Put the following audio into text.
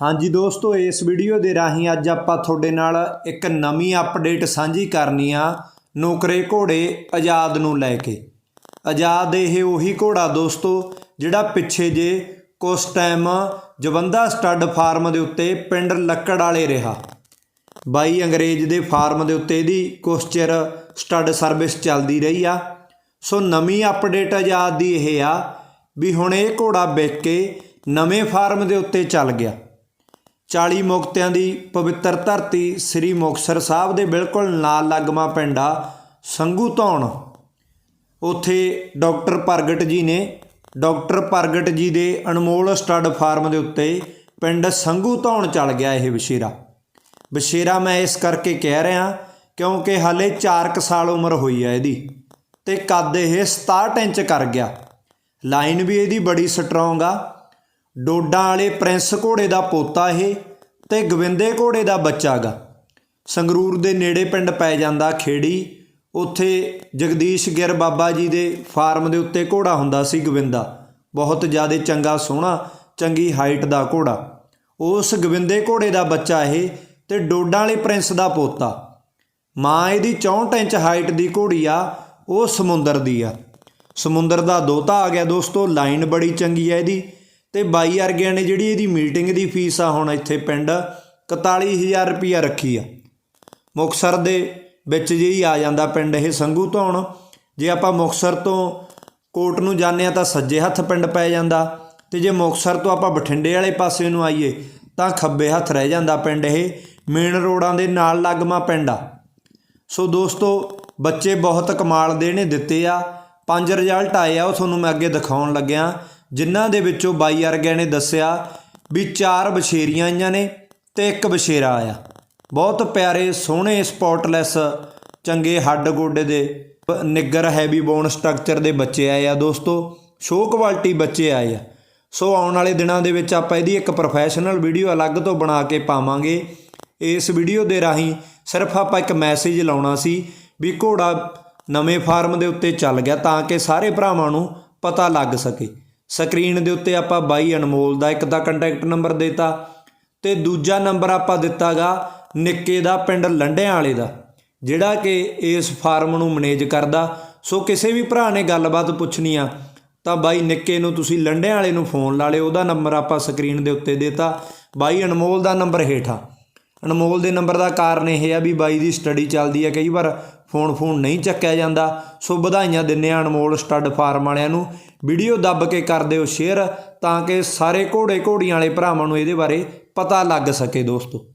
ਹਾਂਜੀ ਦੋਸਤੋ, ਇਸ ਵੀਡੀਓ ਦੇ ਰਾਹੀਂ ਅੱਜ ਆਪਾਂ ਤੁਹਾਡੇ ਨਾਲ ਇੱਕ ਨਵੀਂ ਅਪਡੇਟ ਸਾਂਝੀ ਕਰਨੀ ਆ ਨੌਕਰੇ ਘੋੜੇ ਆਜ਼ਾਦ ਨੂੰ ਲੈ ਕੇ। ਆਜ਼ਾਦ ਇਹ ਉਹੀ ਘੋੜਾ ਦੋਸਤੋ, ਜਿਹੜਾ ਪਿੱਛੇ ਜੇ ਕੁਝ ਟਾਈਮ ਜਵੰਦਾ ਸਟੱਡ ਫਾਰਮ ਦੇ ਉੱਤੇ ਪਿੰਡ ਲੱਕੜ ਵਾਲੇ ਰਿਹਾ। ਬਾਈ ਅੰਗਰੇਜ਼ ਦੇ ਫਾਰਮ ਦੇ ਉੱਤੇ ਇਹਦੀ ਕੁਛ ਚਿਰ ਸਟੱਡ ਸਰਵਿਸ ਚੱਲਦੀ ਰਹੀ ਆ। ਸੋ ਨਵੀਂ ਅਪਡੇਟ ਆਜ਼ਾਦ ਦੀ ਇਹ ਆ ਵੀ ਹੁਣ ਇਹ ਘੋੜਾ ਵਿਕ ਕੇ ਨਵੇਂ ਫਾਰਮ ਦੇ ਉੱਤੇ ਚੱਲ ਗਿਆ। 40 ਮੁਕਤਿਆਂ ਦੀ ਪਵਿੱਤਰ ਧਰਤੀ ਸ੍ਰੀ ਮੁਕਤਸਰ ਸਾਹਿਬ ਦੇ ਬਿਲਕੁਲ ਨਾਲ ਲੱਗਮਾ ਪਿੰਡ ਆ, ਸੰਗੂ ਧੌਣ। ਉੱਥੇ ਡਾਕਟਰ ਪ੍ਰਗਟ ਜੀ ਨੇ, ਡਾਕਟਰ ਪ੍ਰਗਟ ਜੀ ਦੇ ਅਨਮੋਲ ਸਟੱਡ ਫਾਰਮ ਦੇ ਉੱਤੇ ਪਿੰਡ ਸੰਗੂ ਧੌਣ ਚੱਲ ਗਿਆ ਇਹ ਬਸ਼ੇਰਾ। ਬਸ਼ੇਰਾ ਮੈਂ ਇਸ ਕਰਕੇ ਕਹਿ ਰਿਹਾ ਕਿਉਂਕਿ ਹਾਲੇ 4 ਸਾਲ ਉਮਰ ਹੋਈ ਹੈ ਇਹਦੀ ਤੇ ਕੱਦ ਇਹ 67 ਇੰਚ ਕਰ ਗਿਆ। ਲਾਈਨ ਵੀ ਇਹਦੀ ਬੜੀ ਸਟਰੋਂਗ ਆ। ਡੋਡਾਂ ਵਾਲੇ ਪ੍ਰਿੰਸ ਘੋੜੇ ਦਾ ਪੋਤਾ ਇਹ ਤੇ ਗਵਿੰਦੇ ਘੋੜੇ ਦਾ ਬੱਚਾ ਗਾ। ਸੰਗਰੂਰ ਦੇ ਨੇੜੇ ਪਿੰਡ ਪੈ ਜਾਂਦਾ ਖੇੜੀ। ਉੱਥੇ ਜਗਦੀਸ਼ ਗਿਰ ਬਾਬਾ ਜੀ ਦੇ ਫਾਰਮ ਦੇ ਉੱਤੇ ਘੋੜਾ ਹੁੰਦਾ ਸੀ ਗਵਿੰਦਾ। ਬਹੁਤ ਜ਼ਿਆਦਾ ਚੰਗਾ, ਸੋਹਣਾ, ਚੰਗੀ ਹਾਈਟ ਦਾ ਘੋੜਾ। ਉਸ ਗਵਿੰਦੇ ਘੋੜੇ ਦਾ ਬੱਚਾ ਇਹ ਤੇ ਡੋਡਾਂ ਵਾਲੇ ਪ੍ਰਿੰਸ ਦਾ ਪੋਤਾ। ਮਾਂ ਇਹਦੀ 64 ਇੰਚ ਹਾਈਟ ਦੀ ਘੋੜੀ ਆ, ਉਹ ਸਮੁੰਦਰ ਦੀ ਆ। ਸਮੁੰਦਰ ਦਾ ਦੋਤਾ ਆ ਗਿਆ ਦੋਸਤੋ, ਲਾਈਨ ਬੜੀ ਚੰਗੀ ਆ ਇਹਦੀ। ਤੇ ਬਾਈ ਵਰਗਿਆਂ ਨੇ ਜਿਹੜੀ ਇਹਦੀ ਮੀਟਿੰਗ ਦੀ ਫੀਸ ਆ ਹੁਣ ਇੱਥੇ ਪਿੰਡ 41000 ਰੁਪਿਆ ਰੱਖੀ ਆ। ਮੁਕਸਰ ਦੇ ਵਿੱਚ ਜੇ ਆ ਜਾਂਦਾ ਪਿੰਡ ਇਹ ਸੰਗੂ ਧੌਣ, ਜੇ ਆਪਾਂ ਮੁਕਸਰ ਤੋਂ ਕੋਟ ਨੂੰ ਜਾਂਦੇ ਆ ਤਾਂ ਸੱਜੇ ਹੱਥ ਪਿੰਡ ਪੈ ਜਾਂਦਾ ਤੇ ਜੇ ਮੁਕਸਰ ਤੋਂ ਆਪਾਂ ਬਠਿੰਡੇ ਵਾਲੇ ਪਾਸੇ ਨੂੰ ਆਈਏ ਤਾਂ ਖੱਬੇ ਹੱਥ ਰਹਿ ਜਾਂਦਾ ਪਿੰਡ ਇਹ, ਮੇਨ ਰੋਡਾਂ ਦੇ ਨਾਲ ਲੱਗਮਾ ਪਿੰਡ ਆ। ਸੋ ਦੋਸਤੋ, ਬੱਚੇ ਬਹੁਤ ਕਮਾਲ ਦੇ ਨੇ ਦਿੱਤੇ ਆ, ਪੰਜ ਰਿਜ਼ਲਟ ਆਏ ਆ, ਉਹ ਤੁਹਾਨੂੰ ਮੈਂ ਅੱਗੇ ਦਿਖਾਉਣ ਲੱਗਿਆ। ਜਿਨ੍ਹਾਂ ਦੇ ਵਿੱਚੋਂ ਬਾਈ ਵਰਗਿਆਂ ਨੇ ਦੱਸਿਆ ਵੀ ਚਾਰ ਬਛੇਰੀਆਂ ਆਈਆਂ ਨੇ ਤੇ ਇੱਕ ਬਛੇਰਾ ਆਇਆ। ਬਹੁਤ ਪਿਆਰੇ, ਸੋਹਣੇ ਸਪੌਟਲੈਸ ਚੰਗੇ ਹੱਡ ਗੋਡੇ ਦੇ ਪ- ਨਿੱਗਰ ਹੈਵੀ ਬੋਨ ਸਟਰਕਚਰ ਦੇ ਬੱਚੇ ਆਏ ਆ ਦੋਸਤੋ। ਸ਼ੋ ਕੁਆਲਿਟੀ ਬੱਚੇ ਆਏ ਆ। ਸੋ ਆਉਣ ਵਾਲੇ ਦਿਨਾਂ ਦੇ ਵਿੱਚ ਆਪਾਂ ਇਹਦੀ ਇੱਕ ਪ੍ਰੋਫੈਸ਼ਨਲ ਵੀਡੀਓ ਅਲੱਗ ਤੋਂ ਬਣਾ ਕੇ ਪਾਵਾਂਗੇ। ਇਸ ਵੀਡੀਓ ਦੇ ਰਾਹੀਂ ਸਿਰਫ ਆਪਾਂ ਇੱਕ ਮੈਸੇਜ ਲਾਉਣਾ ਸੀ ਵੀ ਘੋੜਾ ਨਵੇਂ ਫਾਰਮ ਦੇ ਉੱਤੇ ਚੱਲ ਗਿਆ ਤਾਂ ਕਿ ਸਾਰੇ ਭਰਾਵਾਂ ਨੂੰ ਪਤਾ ਲੱਗ ਸਕੇ। ਸਕਰੀਨ ਦੇ ਉੱਤੇ ਆਪਾਂ ਬਾਈ ਅਨਮੋਲ ਦਾ ਇੱਕ ਦਾ ਕੰਟੈਕਟ ਨੰਬਰ ਦੇਤਾ ਤੇ ਦੂਜਾ ਨੰਬਰ ਆਪਾਂ ਦਿੱਤਾਗਾ ਨਿੱਕੇ ਦਾ ਪਿੰਡ ਲੰਡਿਆਂ ਵਾਲੇ ਦਾ, ਜਿਹੜਾ ਕਿ ਇਸ ਫਾਰਮ ਨੂੰ ਮੈਨੇਜ ਕਰਦਾ। ਸੋ ਕਿਸੇ ਵੀ ਭਰਾ ਨੇ ਗੱਲਬਾਤ ਪੁੱਛਣੀ ਆ, ਤਾਂ ਬਾਈ ਨਿੱਕੇ ਨੂੰ ਤੁਸੀਂ ਲੰਡਿਆਂ ਵਾਲੇ ਨੂੰ ਫੋਨ ਲਾ ਲਿਓ, ਉਹਦਾ ਨੰਬਰ ਆਪਾਂ ਸਕਰੀਨ ਦੇ ਉੱਤੇ ਦੇਤਾ। ਬਾਈ ਅਨਮੋਲ ਦਾ ਨੰਬਰ ਹੇਠਾਂ। ਅਨਮੋਲ ਦੇ ਨੰਬਰ ਦਾ ਕਾਰਨ ਇਹ ਆ ਵੀ ਬਾਈ ਦੀ ਸਟੱਡੀ ਚੱਲਦੀ ਹੈ ਕਈ ਵਾਰ। ਫੋਨ ਫੋਨ ਨਹੀਂ ਚੱਕਿਆ ਜਾਂਦਾ। ਸੋ ਵਧਾਈਆਂ ਦਿੰਨੇ ਆ ਅਨਮੋਲ ਸਟੱਡ ਫਾਰਮ ਵਾਲਿਆਂ ਨੂੰ। ਵੀਡੀਓ ਦੱਬ ਕੇ ਕਰ ਦਿਓ ਸ਼ੇਅਰ ਤਾਂ ਕਿ ਸਾਰੇ ਘੋੜੇ ਘੋੜੀਆਂ ਵਾਲੇ ਭਰਾਵਾਂ ਨੂੰ ਇਹਦੇ ਬਾਰੇ ਪਤਾ ਲੱਗ ਸਕੇ ਦੋਸਤੋ।